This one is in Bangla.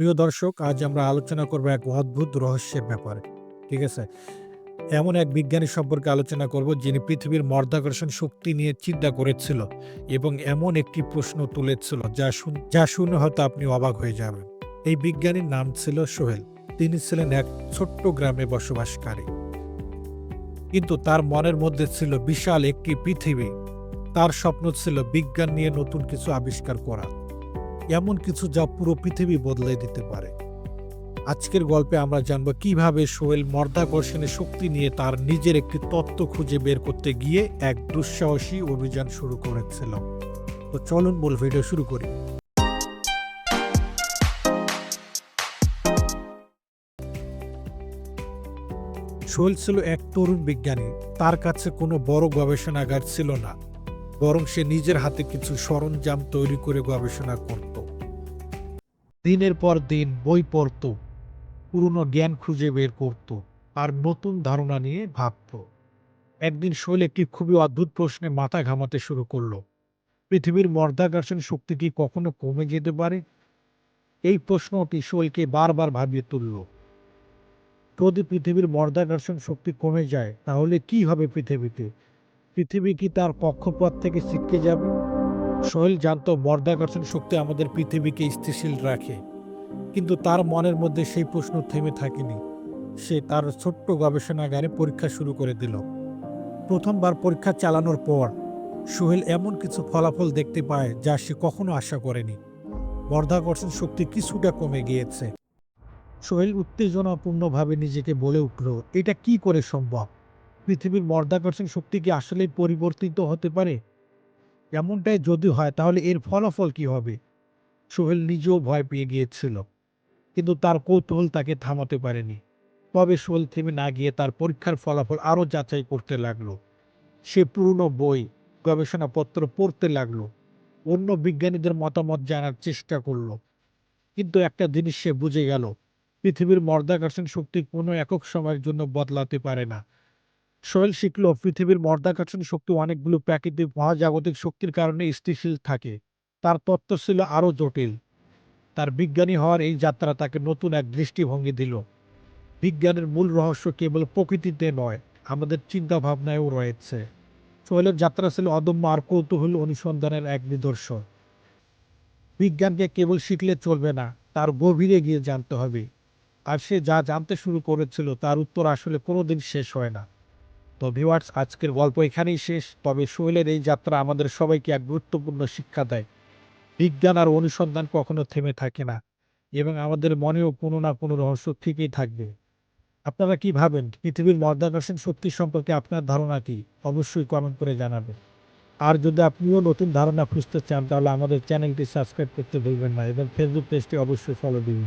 প্রিয় দর্শক, আজ আমরা আলোচনা করব এক অদ্ভুত রহস্যের ব্যাপারে, ঠিক আছে? এমন এক বিজ্ঞানী সম্পর্কে আলোচনা করব যিনি পৃথিবীর মর্দাকর্ষণ শক্তি নিয়ে চিন্তা করেছিল এবং এমন একটি প্রশ্ন তুলেছিল যা শুন, যা শুনে হয়তো আপনি অবাক হয়ে যাবেন। এই বিজ্ঞানীর নাম ছিল সোহেল। তিনি ছিলেন এক ছোট্ট গ্রামে বসবাসকারী। কিন্তু তার মনের মধ্যে ছিল বিশাল একটি পৃথিবী। তার স্বপ্ন ছিল বিজ্ঞান নিয়ে নতুন কিছু আবিষ্কার করা। এমন কিছু যা পুরো পৃথিবী বদলে দিতে পারে। আজকের গল্পে আমরা জানব কীভাবে সোহেল মর্দাকর্ষণের শক্তি নিয়ে তার নিজের একটি তত্ত্ব খুঁজে বের করতে গিয়ে এক দুঃসাহসী অভিযান শুরু করেছিল। তো চলুন মূল ভিডিও শুরু করি। সোহেল ছিল এক তরুণ বিজ্ঞানী। তার কাছে কোনো বড় গবেষণাগার ছিল না। বরং সে নিজের হাতে কিছু সরঞ্জাম তৈরি করে গবেষণা করত। দিনের পর দিন বই পড়ত, পুরনো জ্ঞান খুঁজে বের করত আর নতুন ধারণা নিয়ে ভাবত। একদিন শৈল একটি খুবই অদ্ভুত প্রশ্নে মাথা ঘামাতে শুরু করল, পৃথিবীর মর্দাকর্ষণ শক্তি কি কখনো কমে যেতে পারে? এই প্রশ্নটি শৈলকে বারবার ভাবিয়ে তুলল। যদি পৃথিবীর মর্দাকর্ষণ শক্তি কমে যায়, তাহলে কি হবে পৃথিবীতে? পৃথিবী কি তার কক্ষপথ থেকে ছিটকে যাবে? সোহেল জানত মর্দাকর্ষণ শক্তি আমাদের পৃথিবীকে স্থিতিশীল রাখে, কিন্তু তার মনের মধ্যে সেই প্রশ্ন থেমে থাকেনি। সে তার ছোট্ট গবেষণাগারে পরীক্ষা শুরু করে দিল। প্রথমবার পরীক্ষা চালানোর পর সোহেল এমন কিছু ফলাফল দেখতে পায় যা সে কখনো আশা করেনি। মর্দাকর্ষণ শক্তি কিছুটা কমে গিয়েছে। সোহেল উত্তেজনাপূর্ণভাবে নিজেকে বলে উঠল, এটা কি করে সম্ভব? পৃথিবীর মর্দাকর্ষণ শক্তি কি আসলেই পরিবর্তিত হতে পারে? এমনটাই যদি হয়, তাহলে এর ফলাফল কি হবে? সোহেল নিজেও ভয় পেয়ে গিয়েছিল, কিন্তু তার কৌতূহল তাকে থামাতে পারেনি। তবে সোহেল থেমে না গিয়ে তার পরীক্ষার ফলাফল আরও যাচাই করতে লাগল। সে পুরনো বই, গবেষণাপত্র পড়তে লাগল। অন্য বিজ্ঞানীদের মতামত জানার চেষ্টা করল। কিন্তু একটা জিনিস সে বুঝে গেল, পৃথিবীর মর্দাকর্ষণ শক্তি কোনো একক সময়ের জন্য বদলাতে পারে না। সোহেল শিখল পৃথিবীর মর্দাকর্ষণ শক্তি অনেকগুলো প্রাকৃতিক মহাজাগতিক শক্তির কারণে স্থিতিশীল থাকে। তার তত্ত্ব ছিল আরও জটিল। তার বিজ্ঞানী হওয়ার এই যাত্রা তাকে নতুন এক দৃষ্টিভঙ্গি দিল। বিজ্ঞানের মূল রহস্য কেবল প্রকৃতিতে নয়, আমাদের চিন্তা ভাবনায়ও রয়েছে। সোহেলের যাত্রা ছিল অদম্য আর কৌতূহল অনুসন্ধানের এক নিদর্শন। বিজ্ঞানকে কেবল শিখলে চলবে না, তার গভীরে গিয়ে জানতে হবে। আর সে যা জানতে শুরু করেছিল, তার উত্তর আসলে কোনোদিন শেষ হয় না। তো ভিওয়ার্স আজকের গল্প এখানেই শেষ। তবে সোহেলের এই যাত্রা আমাদের সবাইকে এক গুরুত্বপূর্ণ শিক্ষা দেয়। বিজ্ঞান আর অনুসন্ধান কখনো থেমে থাকে না, এবং আমাদের মনেও কোনো না কোনো রহস্য ঠিকই থাকবে। আপনারা কি ভাবেন? পৃথিবীর মর্দাকর্ষণ শক্তি সম্পর্কে আপনার ধারণা কি? অবশ্যই কমেন্ট করে জানাবেন। আর যদি আপনিও নতুন ধারণা খুঁজতে চান, তাহলে আমাদের চ্যানেলটি সাবস্ক্রাইব করতে ভুলবেন না, এবং ফেসবুক পেজটি অবশ্যই ফলো দিন